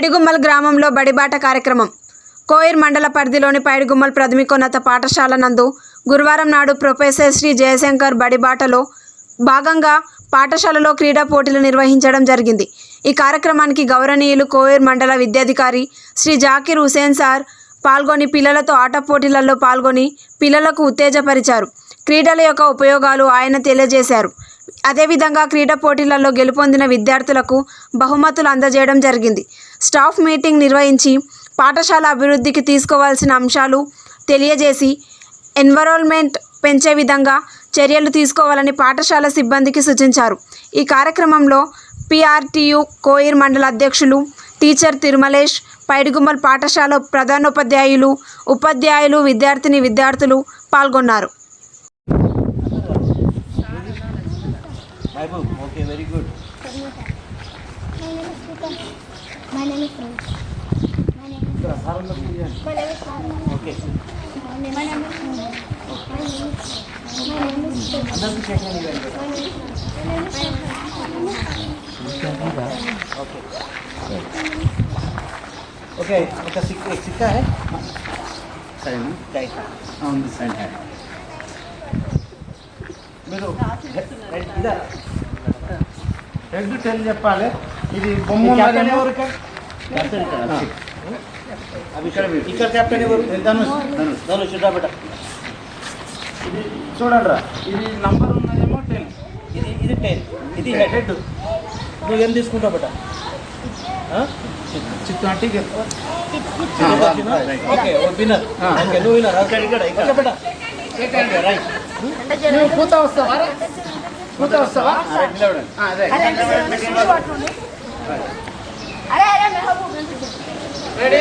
పైడిగుమ్మల్ గ్రామంలో బడిబాట కార్యక్రమం. కోయిర్ మండల పరిధిలోని పైడిగుమ్మల్ ప్రాథమికోన్నత పాఠశాల నందు గురువారం నాడు ప్రొఫెసర్ శ్రీ జయశంకర్ బడిబాటలో భాగంగా పాఠశాలలో క్రీడా పోటీలు నిర్వహించడం జరిగింది. ఈ కార్యక్రమానికి గౌరవనీయులు కోయిర్ మండల విద్యాధికారి శ్రీ జాకిర్ హుసేన్ సార్ పాల్గొని పిల్లలతో ఆట పోటీలలో పాల్గొని పిల్లలకు ఉత్తేజపరిచారు. క్రీడల యొక్క ఉపయోగాలు ఆయన తెలియజేశారు. అదేవిధంగా క్రీడా పోటీలలో గెలుపొందిన విద్యార్థులకు బహుమతులు అందజేయడం జరిగింది. స్టాఫ్ మీటింగ్ నిర్వహించి పాఠశాల అభివృద్ధికి తీసుకోవాల్సిన అంశాలు తెలియజేసి ఎన్విరాన్మెంట్ పెంచే విధంగా చర్యలు తీసుకోవాలని పాఠశాల సిబ్బందికి సూచించారు. ఈ కార్యక్రమంలో పిఆర్టీయు కోయిర్ మండల అధ్యక్షులు టీచర్ తిరుమలేష్ పైడిగుమ్మల్ పాఠశాల ప్రధానోపాధ్యాయులు ఉపాధ్యాయులు విద్యార్థిని విద్యార్థులు పాల్గొన్నారు. Okay, very good. My name is Peter. My name is My name is My name Okay. My name is My name is Another check when. My name is Okay. Okay. Okay. Okay. Okay, Okay. మీరు head టెన్ చెప్పాలి. ఇది బొమ్మ ఇక్కడ captain ఎవరు? ధనుష్. ధనుష్. ఇది చూడండి రా ఇది నంబర్ ఉన్నదేమో టెన్ ఇది ఇది టెన్ ఇది హెడ్ నువ్వు ఏం తీసుకుంటావు బెట? చిత్తు ఓకే విన్నర్ ఓకే నువ్వు విన్నర్ ఇక్కడ ఇక్కడ. ఇక్కడ బెట. రైట్ నువ్వు కూత వస్తావా కూత వస్తావా రెడీ